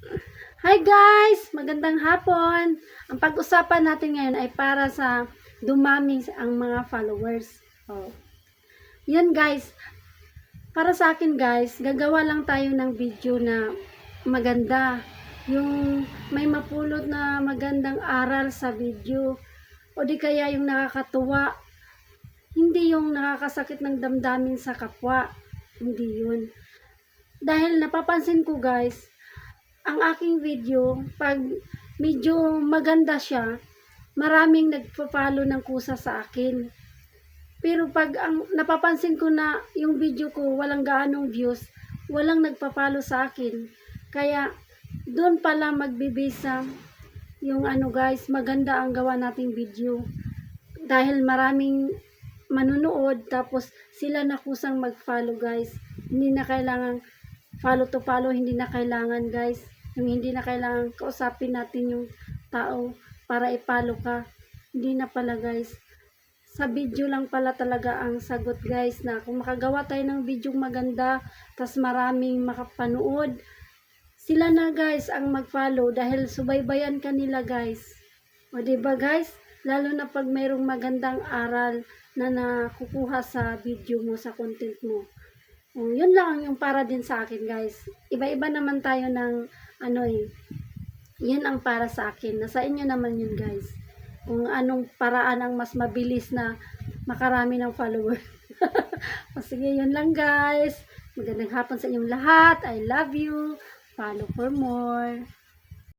Hi guys! Magandang hapon! Ang pag-usapan natin ngayon ay para sa dumaming ang mga followers. Oh. Yan guys, para sa akin guys, gagawa lang tayo ng video na maganda. Yung may mapulot na magandang aral sa video. O di kaya yung nakakatuwa. Hindi yung nakakasakit ng damdamin sa kapwa. Hindi yun. Dahil napapansin ko guys, ang aking video, pag medyo maganda siya, maraming nagpa-follow ng kusa sa akin. Pero pag ang napapansin ko na yung video ko walang gaanong views, walang nagpa-follow sa akin. Kaya doon pala magbibisa yung ano guys, maganda ang gawa nating video. Dahil maraming manunood tapos sila na kusang mag-follow guys. Hindi na kailangan follow to follow, hindi na kailangan guys. Yung hindi na kailangan kausapin natin yung tao para i-follow ka. Hindi na pala guys. Sa video lang pala talaga ang sagot guys na kung makagawa tayo ng video maganda tas maraming makapanood sila na guys ang mag-follow dahil subaybayan ka nila guys. O diba guys? Lalo na pag mayroong magandang aral na nakukuha sa video mo, sa content mo. O, yun lang yung para din sa akin guys. Iba-iba naman tayo ng ano eh. Yun ang para sa akin. Nasa inyo naman yun guys. Kung anong paraan ang mas mabilis na makarami ng follower. o sige, yun lang guys. Magandang hapon sa inyong lahat. I love you. Follow for more.